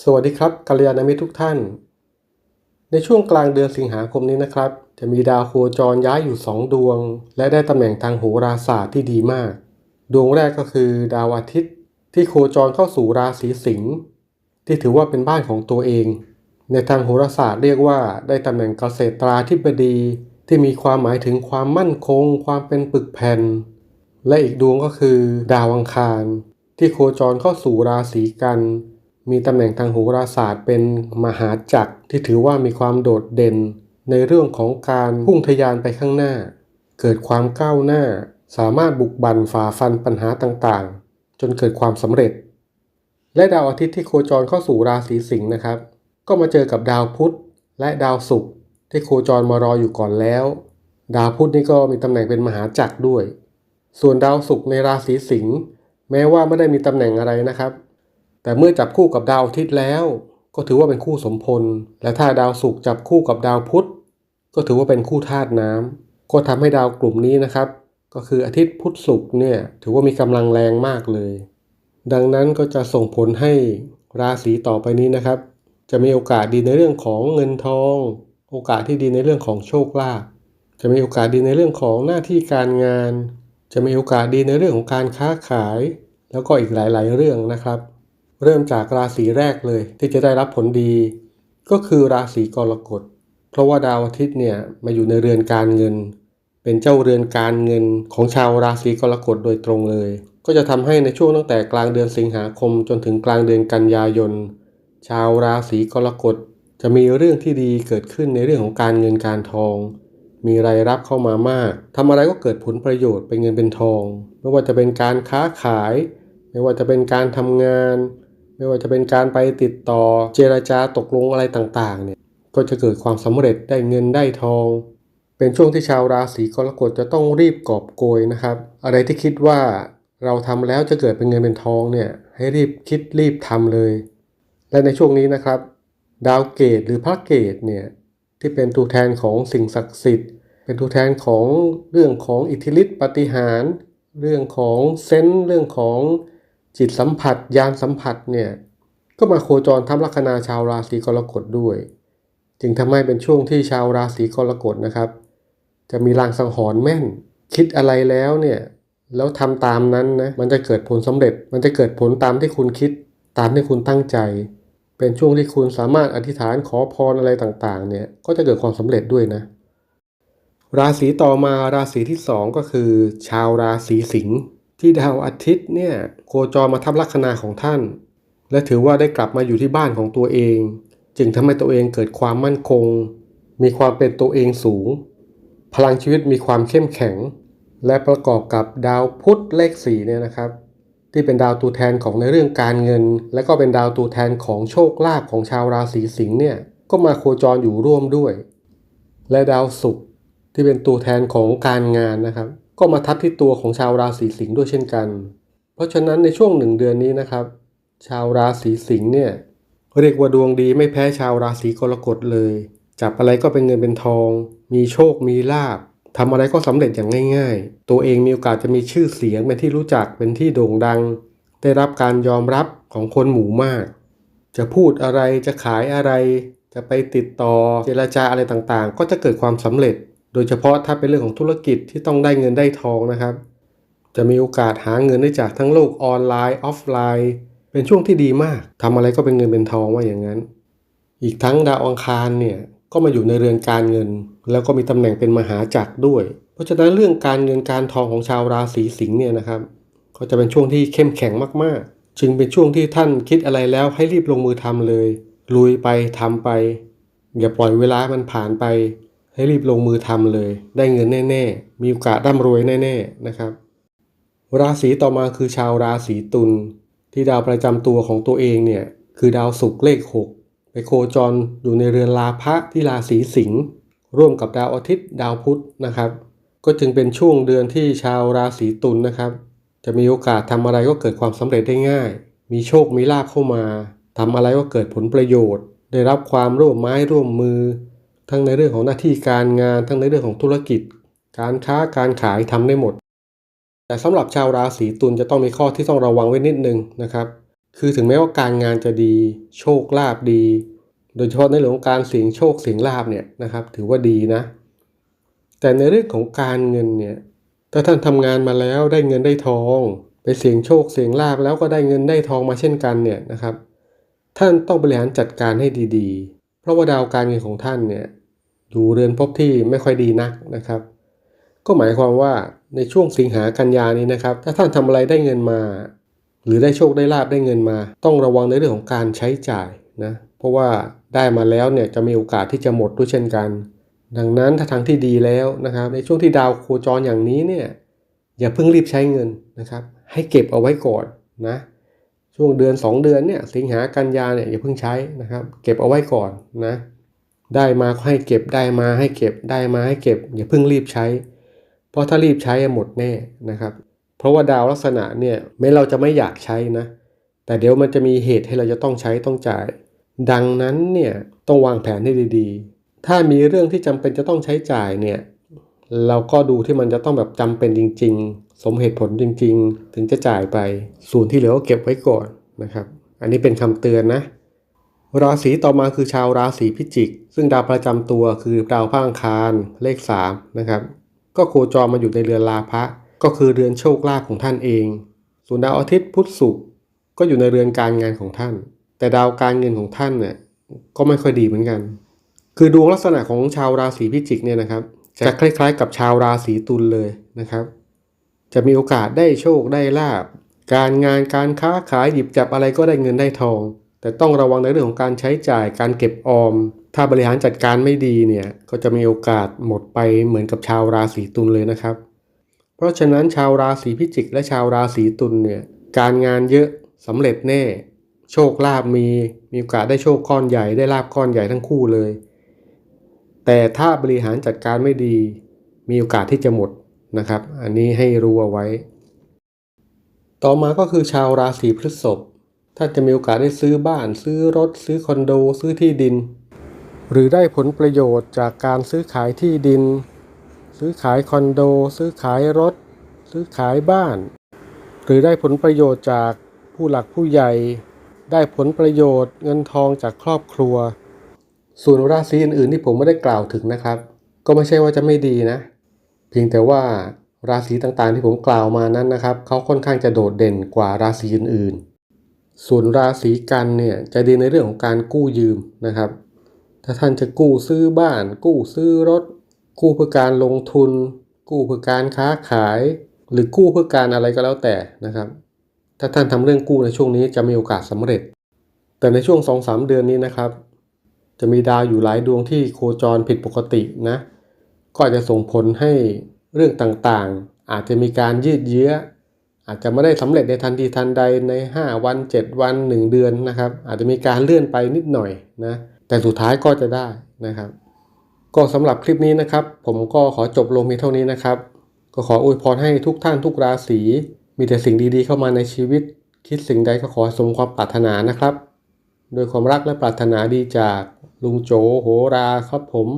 สวัสดีครับกัลยาณมิตรทุกท่าน ในช่วงกลางเดือนสิงหาคมนี้นะครับ จะมีดาวโคจรย้ายอยู่ 2 ดวง และได้ตำแหน่งทางโหราศาสตร์ที่ดีมาก ดวงแรกก็คือดาวอาทิตย์ ที่โคจรเข้าสู่ราศีสิงห์ที่ถือว่าเป็นบ้านของตัวเอง ในทางโหราศาสตร์เรียกว่าได้ตำแหน่งเกษตราธิบดีที่มีความหมายถึงความมั่นคง ความเป็นปึกแผ่น และอีกดวงก็คือ ดาวอังคาร ที่โคจรเข้าสู่ราศีกัน มีตำแหน่งทางโหราศาสตร์เป็นมหาจักรที่ถือว่ามีความโดดเด่น ในเรื่องของการพุ่งทะยานไปข้างหน้า เกิดความก้าวหน้า สามารถบุกบั่นฝ่าฟันปัญหาต่างๆ จนเกิดความสำเร็จ และดาวอาทิตย์ที่โคจรเข้าสู่ราศีสิงห์นะครับ ก็มาเจอกับดาวพุธและดาวศุกร์ที่โคจรมารออยู่ก่อนแล้ว ดาวพุธนี่ก็มีตำแหน่งเป็นมหาจักรด้วย ส่วนดาวศุกร์ในราศีสิงห์แม้ว่าไม่ได้มีตำแหน่งอะไรนะครับ แต่เมื่อจับคู่กับดาวอาทิตย์แล้ว ก็ถือว่าเป็นคู่สมพล และถ้าดาวศุกร์จับคู่กับดาวพุธ ก็ถือว่าเป็นคู่ธาตุน้ำก็ทำให้ดาวกลุ่มนี้นะครับ ก็คืออาทิตย์พุธศุกร์เนี่ยถือว่ามีกำลังแรงมากเลย ดังนั้นก็จะส่งผลให้ราศีต่อไปนี้นะครับ จะมีโอกาสดีในเรื่องของเงินทอง โอกาสที่ดีในเรื่องของโชคลาภจะมีโอกาสดีในเรื่องของหน้าที่การงาน จะมีโอกาสดีในเรื่องของการค้าขาย แล้วก็อีกหลาย ๆ เรื่องนะครับ เริ่มจากราศีแรกเลยที่จะได้รับผลดี ก็คือราศีกรกฎ เพราะว่าดาวอาทิตย์เนี่ยมาอยู่ในเรือนการเงิน เป็นเจ้าเรือนการเงินของชาวราศีกรกฎโดยตรงเลย ก็จะทำให้ในช่วงตั้งแต่กลางเดือนสิงหาคมจนถึงกลางเดือนกันยายน ชาวราศีกรกฎจะมีเรื่องที่ดีเกิดขึ้นในเรื่องของการเงินการทอง มีรายรับเข้ามามากทำอะไรก็เกิดผลประโยชน์เป็นเงินเป็นทอง ไม่ว่าจะเป็นการค้าขาย ไม่ว่าจะเป็นการทำงาน ไม่ว่าจะเป็นการไปติดต่อเจรจาตกลงอะไรต่างๆเนี่ยก็จะเกิดความสำเร็จได้เงินได้ทอง เป็นช่วงที่ชาวราศีกรกฎจะต้องรีบกอบโกยนะครับ อะไรที่คิดว่าเราทำแล้วจะเกิดเป็นเงินเป็นทองเนี่ยให้รีบคิดรีบทำเลย และในช่วงนี้นะครับ ดาวเกตหรือพระเกตเนี่ยที่เป็นตัวแทนของสิ่งศักดิ์สิทธิ์ เป็นตัวแทนของเรื่องของอิทธิฤทธิปฏิหาร เรื่องของเซนส์เรื่องของ จิตสัมผัสยานสัมผัสเนี่ยก็มาโคจรทับลัคนาชาวราศีกรกฎด้วย จึงทำให้เป็นช่วงที่ชาวราศีกรกฎนะครับ จะมีลางสังหรณ์แม่น คิดอะไรแล้วเนี่ยแล้วทำตามนั้นนะมันจะเกิดผลสำเร็จ มันจะเกิดผลตามที่คุณคิดตามที่คุณตั้งใจ เป็นช่วงที่คุณสามารถอธิษฐานขอพรอะไรต่างๆเนี่ยก็จะเกิดความสำเร็จด้วยนะ ราศีต่อมาราศีที่ 2 ก็คือ ชาวราศีสิงห์ ที่ดาวอาทิตย์เนี่ยโคจรมาทับลัคนาของท่าน และถือว่าได้กลับมาอยู่ที่บ้านของตัวเอง จึงทำให้ตัวเองเกิดความมั่นคง มีความเป็นตัวเองสูง พลังชีวิตมีความเข้มแข็ง และประกอบกับดาวพุธเลข4เนี่ยนะครับ ที่เป็นดาวตัวแทนของในเรื่องการเงิน และก็เป็นดาวตัวแทนของโชคลาภของชาวราศีสิงห์เนี่ยก็มาโคจรอยู่ร่วมด้วย และดาวศุกร์ที่เป็นตัวแทนของการงานนะครับ ก็มาทับที่ตัวของชาวราศีสิงห์ด้วยเช่นกัน เพราะฉะนั้นในช่วงหนึ่งเดือนนี้นะครับ ชาวราศีสิงห์เนี่ยเรียกว่าดวงดีไม่แพ้ชาวราศีกรกฎเลย จับอะไรก็เป็นเงินเป็นทอง มีโชคมีลาบทำอะไรก็สำเร็จอย่างง่าย ๆ ตัวเองมีโอกาสจะมีชื่อเสียงเป็นที่รู้จักเป็นที่โด่งดัง ได้รับการยอมรับของคนหมู่มาก จะพูดอะไรจะขายอะไร จะไปติดต่อเจรจาอะไรต่างๆ ก็จะเกิดความสำเร็จ โดยเฉพาะถ้าเป็นเรื่องของธุรกิจที่ต้องได้เงินได้ทองนะครับ จะมีโอกาสหาเงินได้จากทั้งโลกออนไลน์ออฟไลน์ เป็นช่วงที่ดีมากทำอะไรก็เป็นเงินเป็นทองว่าอย่างนั้น อีกทั้งดาวอังคารเนี่ยก็มาอยู่ในเรือนการเงิน แล้วก็มีตำแหน่งเป็นมหาจักรด้วย เพราะฉะนั้นเรื่องการเงินการทองของชาวราศีสิงห์เนี่ยนะครับก็จะเป็นช่วงที่เข้มแข็งมากๆ จึงเป็นช่วงที่ท่านคิดอะไรแล้วให้รีบลงมือทำเลยลุยไปทำไป อย่าปล่อยเวลามันผ่านไป ให้รีบลงมือทำเลย ได้เงินแน่ ๆ มีโอกาสร่ำรวยแน่ ๆ นะครับ ราศีต่อมาคือชาวราศีตุลที่ดาวประจำตัวของตัวเองเนี่ยคือดาวศุกร์เลข 6 ไปโคจรอยู่ในเรือนลาภะที่ราศีสิงห์ร่วมกับดาวอาทิตย์ดาวพุธนะครับ ก็จึงเป็นช่วงเดือนที่ชาวราศีตุลนะครับ จะมีโอกาสทำอะไรก็เกิดความสำเร็จได้ง่าย มีโชคมีลาภเข้ามาทำอะไรก็เกิดผลประโยชน์ ได้รับความร่วมไม้ร่วมมือ ทั้งในเรื่องของหน้าที่การงาน ทั้งในเรื่องของธุรกิจ การค้าการขายทำได้หมด แต่สำหรับชาวราศีตุลจะต้องมีข้อที่ต้องระวังไว้นิดนึงนะครับ คือถึงแม้ว่าการงานจะดี โชคลาภดี โดยเฉพาะในเรื่องของการเสี่ยงโชคเสี่ยงลาภเนี่ยนะครับถือว่าดีนะ แต่ในเรื่องของการเงินเนี่ยถ้าท่านทำงานมาแล้วได้เงินได้ทอง ไปเสี่ยงโชคเสี่ยงลาภแล้วก็ได้เงินได้ทองมาเช่นกันเนี่ยนะครับท่านต้องบริหารจัดการให้ดีๆ เพราะว่าดาวการเงินของท่านเนี่ย อยู่เรือนภพที่ไม่ค่อยดีนักนะครับ ก็หมายความว่าในช่วงสิงหากันยานี้นะครับ ถ้าท่านทำอะไรได้เงินมา หรือได้โชคได้ลาบได้เงินมา ต้องระวังในเรื่องของการใช้จ่ายนะเพราะว่าได้มาแล้วเนี่ยจะมีโอกาสที่จะหมดด้วยเช่นกัน ดังนั้นถ้าทางที่ดีแล้วนะครับ ในช่วงที่ดาวโคจรอย่างนี้เนี่ยอย่าเพิ่งรีบใช้เงินนะครับ ให้เก็บเอาไว้ก่อนนะช่วงเดือน 2 เดือนเนี่ยสิงหากันยาเนี่ยอย่าเพิ่งใช้นะครับ เก็บเอาไว้ก่อนนะ ได้มาก็ให้เก็บได้มาให้เก็บได้มาให้เก็บอย่าเพิ่งรีบใช้ เพราะถ้ารีบใช้อะหมดแน่นะครับ เพราะว่าดาวลักษณะเนี่ยแม้เราจะไม่อยากใช้นะ แต่เดี๋ยวมันจะมีเหตุให้เราจะต้องใช้ต้องจ่าย ดังนั้นเนี่ยต้องวางแผนให้ดีๆ ถ้ามีเรื่องที่จำเป็นจะต้องใช้จ่ายเนี่ยเราก็ดูที่มันจะต้องแบบจำเป็นจริง ๆ สมเหตุผลจริง ๆ ถึงจะจ่ายไป ส่วนที่เหลือก็เก็บไว้ก่อนนะครับ อันนี้เป็นคำเตือนนะ ราศีต่อมาคือชาวราศีพิจิก ซึ่งดาวประจำตัวคือดาวพระอังคารเลข3นะครับก็โคจรมาอยู่ในเรือนลาภะก็คือเรือนโชคลาภของท่านเอง ส่วนดาวอาทิตย์พุธศุกร์ก็อยู่ในเรือนการงานของท่าน แต่ดาวการเงินของท่านเนี่ยก็ไม่ค่อยดีเหมือนกัน คือดวงลักษณะของชาวราศีพิจิกเนี่ยนะครับ จะคล้ายๆ กับชาวราศีตุลเลยนะครับ จะมีโอกาสได้โชคได้ลาบ การงานการค้าขายหยิบจับอะไรก็ได้เงินได้ทอง แต่ต้องระวังในเรื่องของการใช้จ่ายการเก็บออม ถ้าบริหารจัดการไม่ดีเนี่ยก็จะมีโอกาสหมดไปเหมือนกับชาวราศีตุลเลยนะครับ เพราะฉะนั้นชาวราศีพิจิก และชาวราศีตุลเนี่ยการงานเยอะสำเร็จแน่ โชคลาภมีมีโอกาสได้โชคก้อนใหญ่ได้ลาบก้อนใหญ่ทั้งคู่เลย แต่ถ้าบริหารจัดการไม่ดี มีโอกาสที่จะหมดนะครับ อันนี้ให้รู้เอาไว้ ต่อมาก็คือชาวราศีพฤษภ ท่าจะมีโอกาสได้ซื้อบ้าน ซื้อรถ ซื้อคอนโด ซื้อที่ดิน หรือได้ผลประโยชน์จากการซื้อขายที่ดิน ซื้อขายคอนโด ซื้อขายรถ ซื้อขายบ้าน หรือได้ผลประโยชน์จากผู้หลักผู้ใหญ่ ได้ผลประโยชน์เงินทองจากครอบครัว ส่วนราศีอื่นๆที่ผมไม่ได้กล่าวถึงนะครับ ก็ไม่ใช่ว่าจะไม่ดีนะ เพียงแต่ว่าราศีต่างๆที่ผมกล่าวมานั้นนะครับเขาค่อนข้างจะโดดเด่นกว่าราศีอื่นๆ ส่วนราศีกันเนี่ยจะดีในเรื่องของการกู้ยืมนะครับ ถ้าท่านจะกู้ซื้อบ้าน กู้ซื้อรถ กู้เพื่อการลงทุน กู้เพื่อการค้าขาย หรือกู้เพื่อการอะไรก็แล้วแต่นะครับ ถ้าท่านทำเรื่องกู้ในช่วงนี้จะมีโอกาสสำเร็จ แต่ในช่วง 2-3 เดือนนี้นะครับ จะมีดาวอยู่หลายดวงที่โคจรผิดปกตินะก็อาจจะส่งผลให้เรื่องต่างๆ อาจจะมีการยืดเยื้อ อาจจะไม่ได้สำเร็จในทันทีทันใดใน 5 วัน 7 วัน 1 เดือนนะครับ อาจจะมีการเลื่อนไปนิดหน่อยนะแต่สุดท้ายก็จะได้นะครับ ก็สำหรับคลิปนี้นะครับ ผมก็ขอจบลงเพียงเท่านี้นะครับ ก็ขออวยพรให้ทุกท่านทุกราศีมีแต่สิ่งดีๆ เข้ามาในชีวิต คิดสิ่งใดก็ขอสมความปรารถนานะครับ โดวยความรักและปรารถนาดีจากลุงโจโหราครับผม